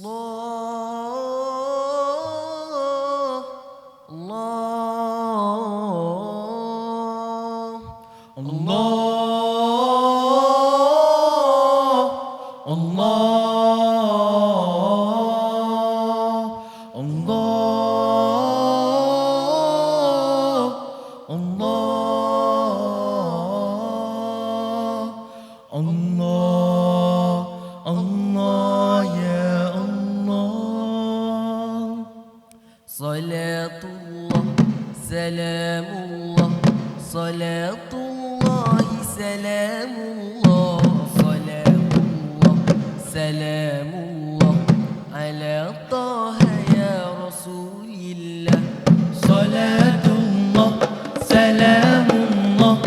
Lord. صلاة الله سلام الله. صلاة الله سلام الله. صلاة الله سلام الله. على طه يا رسول الله. صلاة الله سلام الله.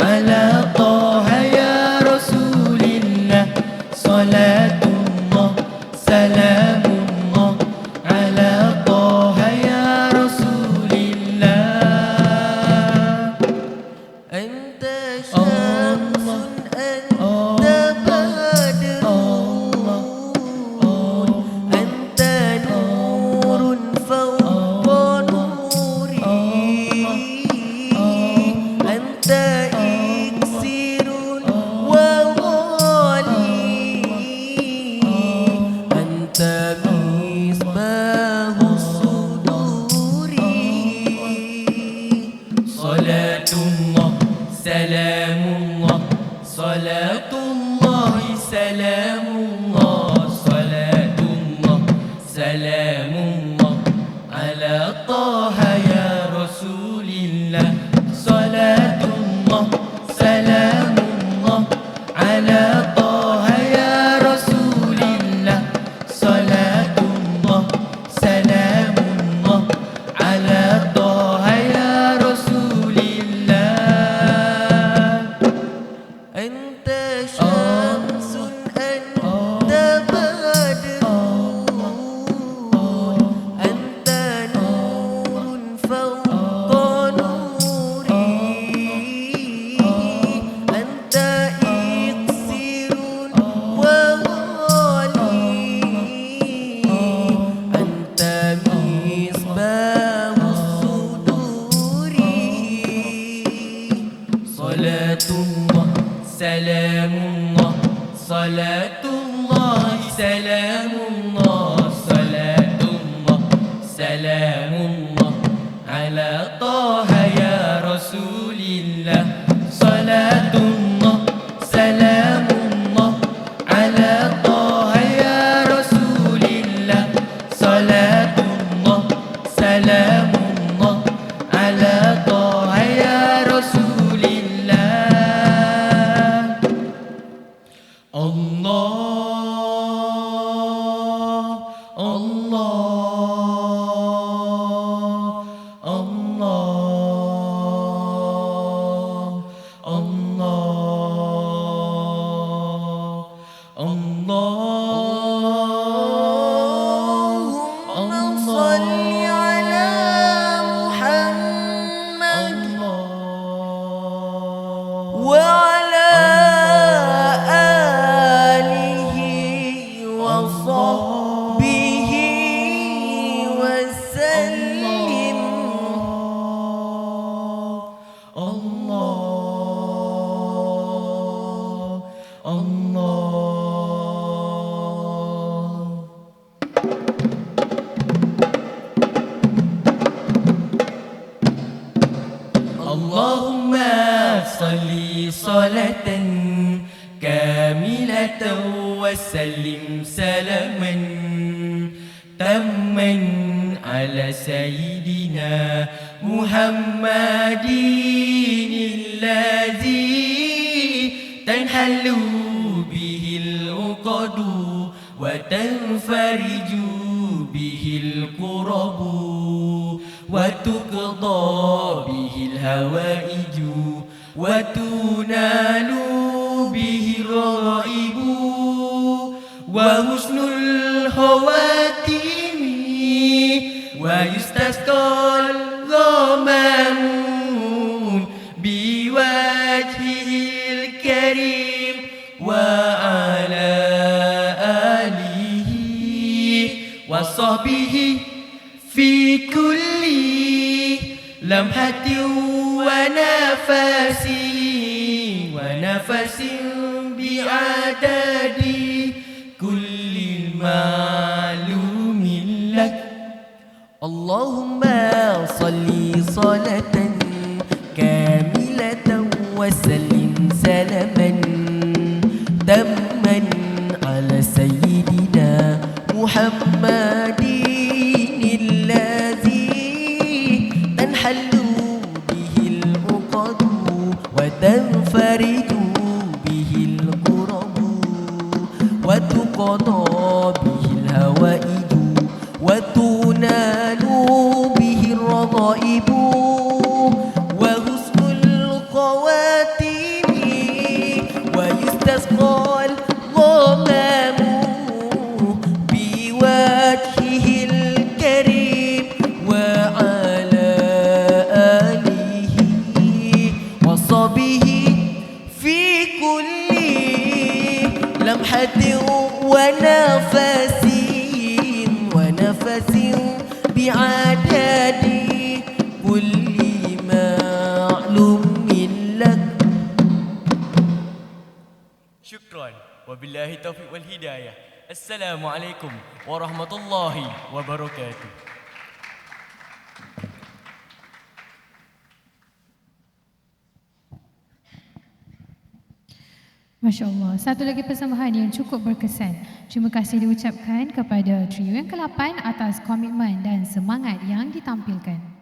على طه يا رسول الله. صلاة الله سلام سلام. صلاة الله سلام الله صلاة الله سلام الله صلاة الله سلام. صل صلاة كاملة وسلم سلاما تما على سيدنا محمد الذي تنحل به العقد وتنفرج به الكرب وتقضى به الهوائج. وتنال به الرائب وحسن الخواتيم ويستسقى الغمام بوجهه الكريم وعلى آله وصحبه في كل لمحة ونفس ونفس بعدد كل المعلوم لك. اللهم صل صلاة كاملة وسلم سلاما. تما وتقضى به الهوائج وتنال به الرغائب وحسن الخواتيم ويستسقى الغمام بوجهه الكريم وعلى آله وصحبه في كل لمحة ونفس ونفس بعدد كل معلوم لك شكرا. وبالله التوفيق والهداية. السلام عليكم ورحمة الله وبركاته. Masya Allah. Satu lagi persembahan yang cukup berkesan. Terima kasih diucapkan kepada trio yang ke-8 atas komitmen dan semangat yang ditampilkan.